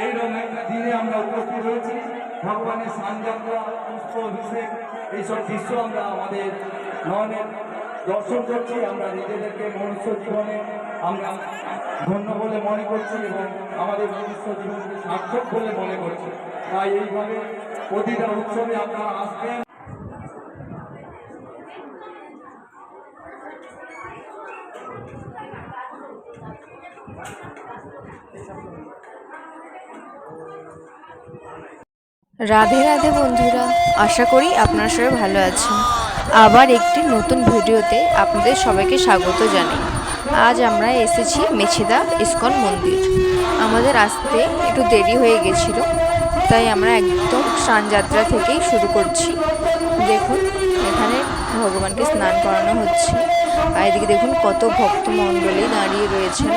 এইরকম একটা দিনে আমরা উপস্থিত হয়েছি। ভগবানের স্নানযাত্রা পুষ্প, অভিষেক, এইসব দৃশ্য আমরা আমাদের নয়নের দর্শন করছি। আমরা নিজেদেরকে মনুষ্য জীবনে আমরা ধন্য বলে মনে করছি এবং আমাদের মনুষ্য জীবনকে সার্থক বলে মনে করছি। তাই এইভাবে প্রতিটা উৎসবে আপনারা আসবেন। রাধে রাধে বন্ধুরা, আশা করি আপনারা সবাই ভালো আছেন। আবার একটি নতুন ভিডিওতে আপনাদের সবাইকে স্বাগত জানাই। আজ আমরা এসেছি মেছেদা ইস্কন মন্দির। আমাদের আসতে একটু দেরি হয়ে গেছিল, তাই আমরা একদম স্নানযাত্রা থেকেই শুরু করছি। দেখুন, এখানে ভগবানকে স্নান করানো হচ্ছে। আর এদিকে দেখুন, কত ভক্ত মণ্ডলী দাঁড়িয়ে রয়েছেন।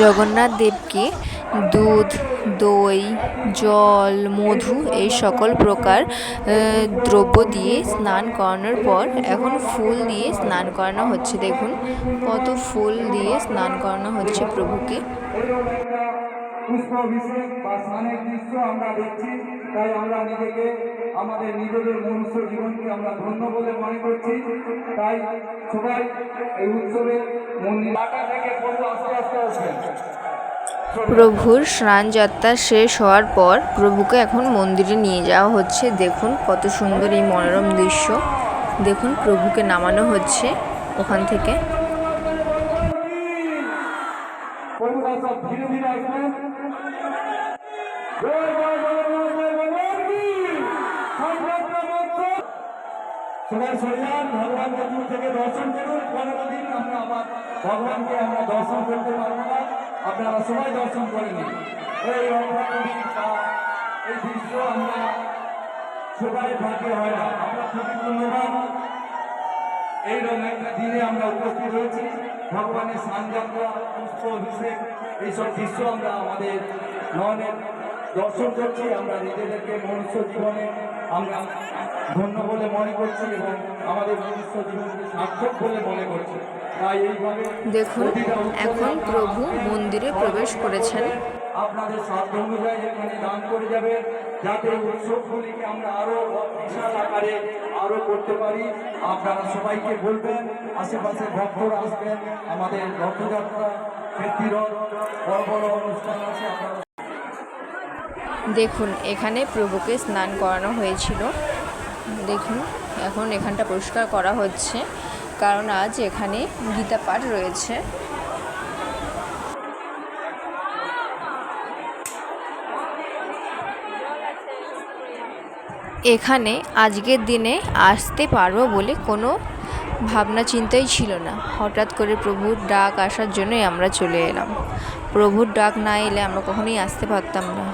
জগন্নাথ দেবকে দুধ, দই, জল, মধু এই সকল প্রকার দ্রব্য দিয়ে স্নান করানোর পর এখন ফুল দিয়ে স্নান করানো হচ্ছে। দেখুন কত ফুল দিয়ে স্নান করানো হচ্ছে প্রভুকে। পুষ্প অভিষেক বা স্নানের দৃশ্য আমরা দেখছি, তাই আমরা নিজেকে, আমাদের নিজেদের মনুষ্য জীবনকে আমরা ধন্য বলে মনে করছি। তাই সবাই এই উৎসবে মন্দির থেকে প্রভু আস্তে আস্তে আসবেন। প্রভুর স্নান যাত্রা শেষ হওয়ার পর প্রভুকে এখন মন্দিরে নিয়ে যাওয়া হচ্ছে। দেখুন কত সুন্দর এই মনোরম দৃশ্য। দেখুন প্রভুকে নামানো হচ্ছে ওখান থেকে প্রভুরা সব ধীরে ধীরে আসবেন জয় জয় জগন্নাথ জয় ভগবান কি সংগ্রামটা মন্ত্র সবাই সরিয়ান ভগবান মন্দির থেকে দর্শন করুন। পনেরো দিন আমরা আবার ভগবানকে আমরা দর্শন করতে পারব না। আপনারা সবাই দর্শন করে নিন। এই দৃশ্য আমরা সবাই ভাগ্যে হয় না। আমরা খুবই ধন্যবাদ এইরকম একটা দিনে আমরা উপস্থিত হয়েছি। ভগবানের স্নানযাত্রা পুষ্প অভিষেক, এইসব দৃশ্য আমরা আমাদের নয়নের দর্শন করছি। আমরা নিজেদেরকে মনুষ্য জীবনে আমরা ধন্য বলে মনে করছি এবং আমাদের মনুষ্য জীবনকে সার্থক বলে মনে করছি। তাই এইভাবে দেখুন এখন প্রভু মন্দিরে প্রবেশ করেছেন। আপনাদের সাধ্য অনুযায়ী এখানে দান করে যাবে যাতে উৎসবগুলিকে আমরা আরও বিশাল আকারে আরও করতে পারি। আপনারা সবাইকে বলবেন আশেপাশে ভক্তরা আসবেন আমাদের রথযাত্রা ক্ষেত্রীরথ বড় বড় অনুষ্ঠান আছে আপনারা দেখুন, এখানে প্রভুকে স্নান করানো হয়েছিল। দেখুন, এখন এখানটা পরিষ্কার করা হচ্ছে, কারণ আজ এখানে গীতা পাঠ রয়েছে। এখানে আজকের দিনে আসতে পারব বলে কোনো ভাবনা, চিন্তাই ছিল না। হঠাৎ করে প্রভুর ডাক আসার জন্যই আমরা চলে এলাম। প্রভুর ডাক না এলে আমরা কখনোই আসতে পারতাম না।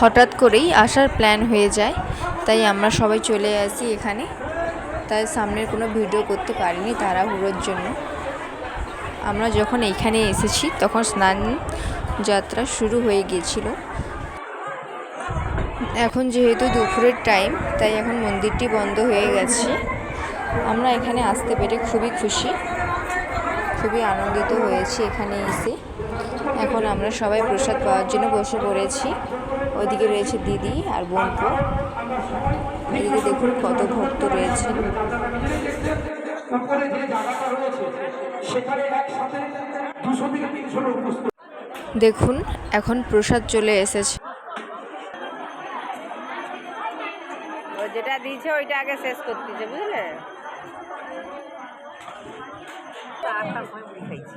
হঠাৎ করেই আসার প্ল্যান হয়ে যায়। তাই আমরা সবাই চলে আসি এখানে। তাই সামনের কোনো ভিডিও করতে পারিনি তাড়াহুড়োর জন্য। আমরা যখন এইখানে এসেছি, তখন স্নান যাত্রা শুরু হয়ে গিয়েছিল। এখন যেহেতু দুপুরের টাইম তাই এখন মন্দিরটি বন্ধ হয়ে গেছে। আমরা এখানে আসতে পেরে খুবই খুশি। খুবই আনন্দিত হয়েছি এখানে এসে। এখন আমরা সবাই প্রসাদ পাওয়ার জন্য বসে পড়েছি। ওইদিকে রয়েছে দিদি আর বোনপো এদিকে দেখুন কত ভক্ত রয়েছে উপরে যে জায়গাটা রয়েছে সেখানে একসাথে দুশো থেকে তিনশো লোক দেখুন এখন প্রসাদ চলে এসেছে। ও যেটা দিয়েছে ওইটা আগে শেষ করতেছে বুঝলে? মুড়ি খাইছি।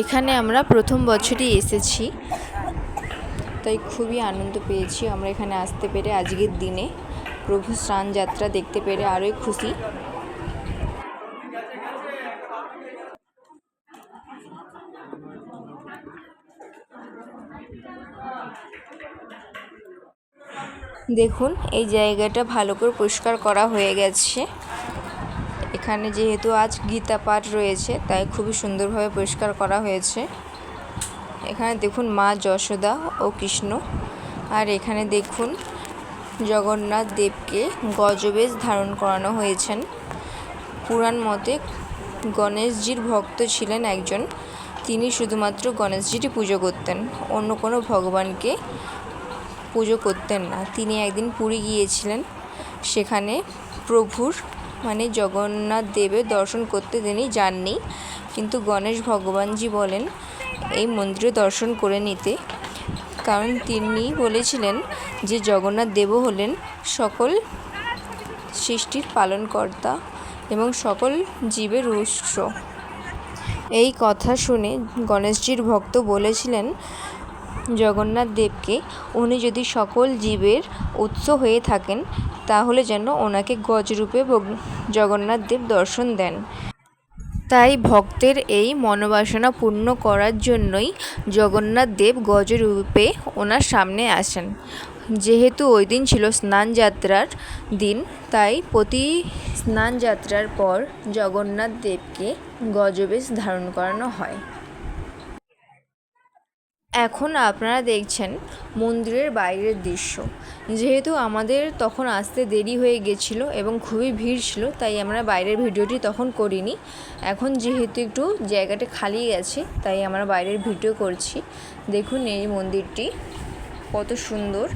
এখানে আমরা প্রথম বছরই এসেছি। তাই খুবই আনন্দ পেয়েছি। আমরা এখানে আসতে পেরে আজকের দিনে প্রভু স্নান যাত্রা দেখতে পেরে আরোই খুশি। দেখুন, এই জায়গাটা ভালো করে পরিষ্কার করা হয়ে গেছে। এখানে যেহেতু আজ গীতা পাঠ রয়েছে, তাই খুবই সুন্দরভাবে পরিষ্কার করা হয়েছে। এখানে দেখুন মা যশোদা ও কৃষ্ণ। আর এখানে দেখুন জগন্নাথ দেবকে গজবেশ ধারণ করানো হয়েছেন। পুরাণ মতে গণেশজির ভক্ত ছিলেন একজন। তিনি শুধুমাত্র গণেশজিরই পুজো করতেন, অন্য কোনো ভগবানকে পুজো করতেন না। তিনি একদিন পুরী গিয়েছিলেন, সেখানে প্রভুর মানে জগন্নাথ দেবের দর্শন করতে তিনি যাননি। কিন্তু গণেশ ভগবানজি বলেন, এই মন্দিরে দর্শন করে নিতে। কারণ তিনি বলেছিলেন যে, জগন্নাথ দেবও হলেন সকল সৃষ্টির পালনকর্তা এবং সকল জীবের উৎস। এই কথা শুনে গণেশজির ভক্ত বলেছিলেন জগন্নাথ দেবকে উনি যদি সকল জীবের উৎস হয়ে থাকেন, তাহলে যেন ওনাকে গজরূপে জগন্নাথ দেব দর্শন দেন। তাই ভক্তের এই মনোবাসনা পূর্ণ করার জন্যই জগন্নাথ দেব গজরূপে ওনার সামনে আসেন। যেহেতু ওই দিন ছিল স্নান যাত্রার দিন, তাই প্রতি স্নান যাত্রার পর জগন্নাথ দেবকে গজবেশ ধারণ করানো হয়। এখন আপনারা দেখছেন মন্দিরের বাইরের দৃশ্য। যেহেতু আমাদের তখন আসতে দেরি হয়ে গেছিল এবং খুবই ভিড় ছিল, তাই আমরা বাইরের ভিডিওটি তখন করিনি। এখন যেহেতু একটু জায়গাটা খালি গেছে তাই আমরা বাইরের ভিডিও করছি। দেখুন এই মন্দিরটি, কত সুন্দর।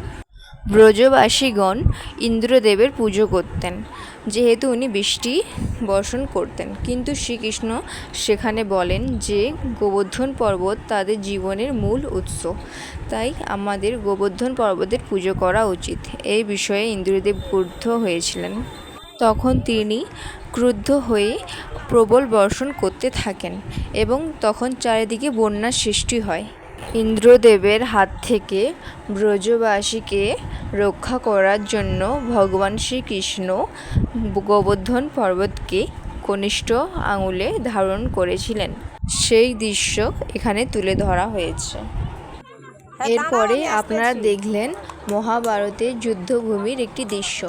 ব্রজবাসীগণ ইন্দ্রদেবের পুজো করতেন, যেহেতু উনি বৃষ্টি বর্ষণ করতেন। কিন্তু শ্রীকৃষ্ণ সেখানে বলেন যে, গোবর্ধন পর্বত তাদের জীবনের মূল উৎস। তাই আমাদের গোবর্ধন পর্বতের পুজো করা উচিত। এই বিষয়ে ইন্দ্রদেব ক্রুদ্ধ হয়েছিলেন। তখন তিনি ক্রুদ্ধ হয়ে প্রবল বর্ষণ করতে থাকেন এবং তখন চারিদিকে বন্যার সৃষ্টি হয়। ইন্দ্রদেবের হাত থেকে ব্রজবাসীকে রক্ষা করার জন্য ভগবান শ্রীকৃষ্ণ গোবর্ধন পর্বতকে কনিষ্ঠ আঙুলে ধারণ করেছিলেন। সেই দৃশ্য এখানে তুলে ধরা হয়েছে। এরপরে আপনারা দেখলেন মহাভারতের যুদ্ধভূমির একটি দৃশ্য।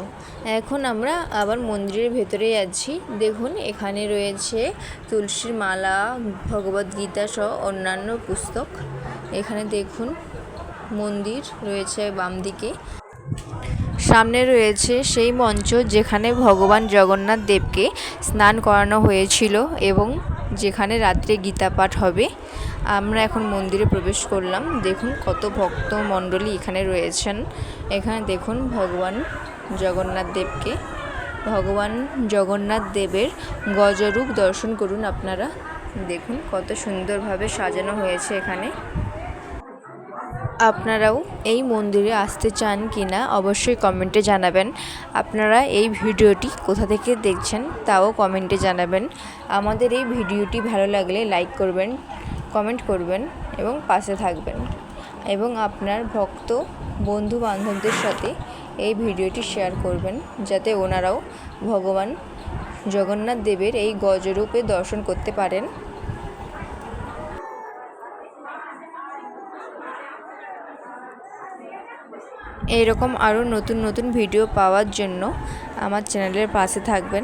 এখন আমরা আবার মন্দিরের ভেতরে যাচ্ছি দেখুন, এখানে রয়েছে তুলসীর মালা, ভগবদ্গীতা সহ অন্যান্য পুস্তক। এখানে দেখুন মন্দির রয়েছে বাম দিকে সামনে রয়েছে সেই মঞ্চ যেখানে ভগবান জগন্নাথ দেবকে স্নান করানো হয়েছিল এবং যেখানে রাত্রে গীতা পাঠ হবে। আমরা এখন মন্দিরে প্রবেশ করলাম। দেখুন কত ভক্ত মণ্ডলী এখানে রয়েছেন। এখানে দেখুন ভগবান জগন্নাথ দেবকে। ভগবান জগন্নাথ দেবের গজরূপ দর্শন করুন আপনারা। দেখুন কত সুন্দরভাবে সাজানো হয়েছে এখানে। আপনারাও এই মন্দিরে আসতে চান কি না, অবশ্যই কমেন্টে জানাবেন। আপনারা এই ভিডিওটি কোথা থেকে দেখছেন তাও কমেন্টে জানাবেন। আমাদের এই ভিডিওটি ভালো লাগলে লাইক করবেন কমেন্ট করবেন এবং পাশে থাকবেন। এবং আপনার ভক্ত বন্ধু বান্ধবদের সাথে এই ভিডিওটি শেয়ার করবেন, যাতে ওনারাও ভগবান জগন্নাথ দেবের এই গজরূপে দর্শন করতে পারেন। এইরকম আরও নতুন নতুন ভিডিও পাওয়ার জন্য আমার চ্যানেলের পাশে থাকবেন।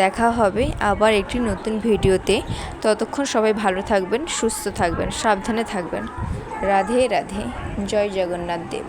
দেখা হবে আবার একটি নতুন ভিডিওতে। ততক্ষণ সবাই ভালো থাকবেন, সুস্থ থাকবেন, সাবধানে থাকবেন। রাধে রাধে, জয় জগন্নাথ দেব।